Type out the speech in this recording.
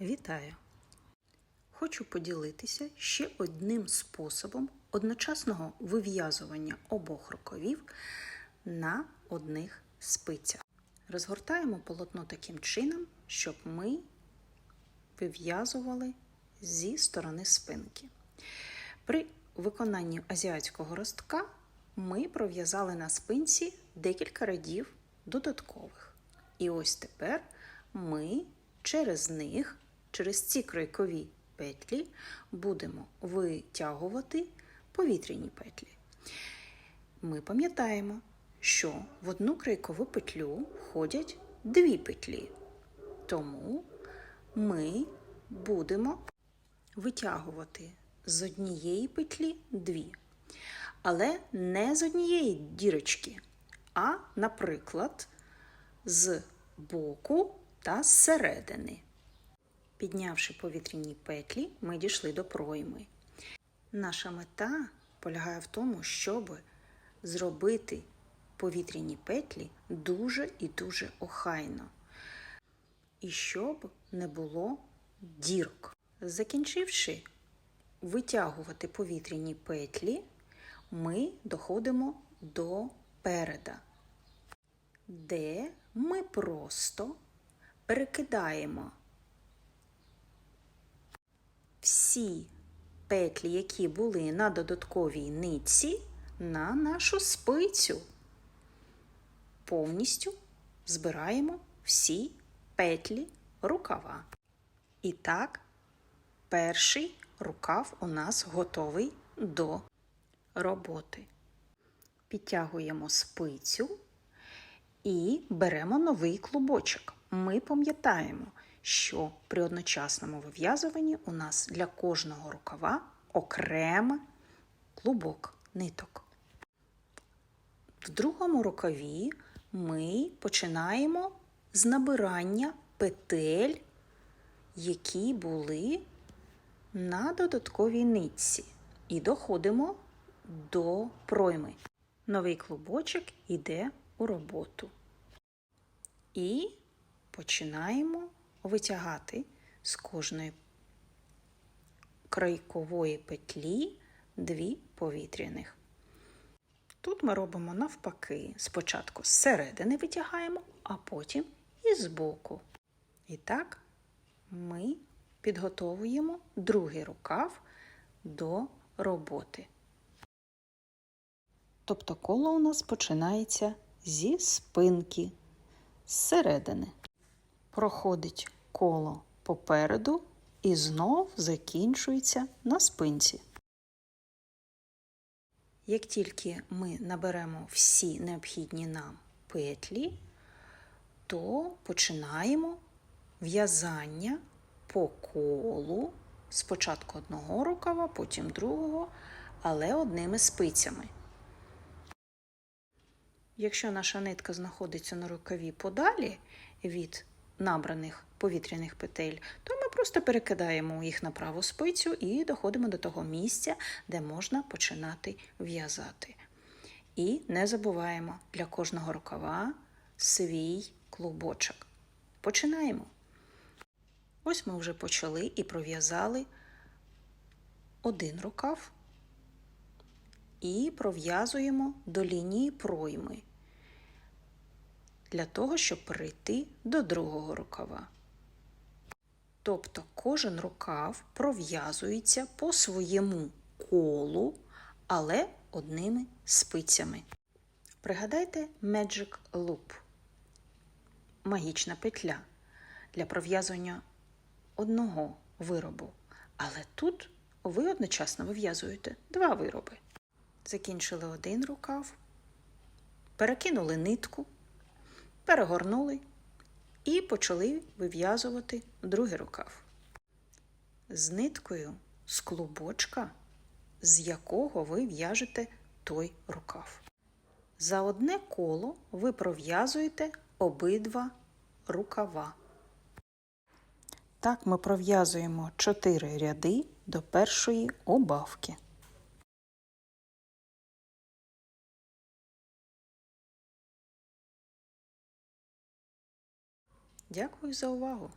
Вітаю! Хочу поділитися ще одним способом одночасного вив'язування обох рукавів на одних спицях. Розгортаємо полотно таким чином, щоб ми вив'язували зі сторони спинки. При виконанні азіатського ростка ми пров'язали на спинці декілька рядів додаткових. І ось тепер ми через них, через ці кройкові петлі, будемо витягувати повітряні петлі. Ми пам'ятаємо, що в одну крайкову петлю входять дві петлі. Тому ми будемо витягувати з однієї петлі дві. Але не з однієї дірочки, а, наприклад, з боку та зсередини. Піднявши повітряні петлі, ми дійшли до пройми. Наша мета полягає в тому, щоб зробити повітряні петлі дуже і дуже охайно. І щоб не було дірок. Закінчивши витягувати повітряні петлі, ми доходимо до переда, де ми просто перекидаємо всі петлі, які були на додатковій нитці, на нашу спицю. Повністю збираємо всі петлі рукава. І так, перший рукав у нас готовий до роботи. Підтягуємо спицю і беремо новий клубочок. Ми пам'ятаємо, що при одночасному вив'язуванні у нас для кожного рукава окремий клубок ниток. В другому рукаві ми починаємо з набирання петель, які були на додатковій нитці, і доходимо до пройми. Новий клубочок йде у роботу. І починаємо витягати з кожної крайкової петлі дві повітряних. Тут ми робимо навпаки. Спочатку зсередини витягаємо, а потім і збоку. І так ми підготовуємо другий рукав до роботи. Тобто коло у нас починається зі спинки, зсередини. Проходить коло попереду і знов закінчується на спинці. Як тільки ми наберемо всі необхідні нам петлі, то починаємо в'язання по колу спочатку одного рукава, потім другого, але одними спицями. Якщо наша нитка знаходиться на рукаві подалі від набраних повітряних петель, то ми просто перекидаємо їх на праву спицю і доходимо до того місця, де можна починати в'язати. І не забуваємо для кожного рукава свій клубочок. Починаємо. Ось ми вже почали і пров'язали один рукав і пров'язуємо до лінії пройми для того, щоб перейти до другого рукава. Тобто кожен рукав пров'язується по своєму колу, але одними спицями. Пригадайте Magic Loop магічна петля для пров'язування одного виробу. Але тут ви одночасно вив'язуєте два вироби. Закінчили один рукав, перекинули нитку, перегорнули і почали вив'язувати другий рукав. З ниткою з клубочка, з якого ви в'яжете той рукав. За одне коло ви пров'язуєте обидва рукава. Так ми пров'язуємо 4 ряди до першої обавки. Дякую за увагу!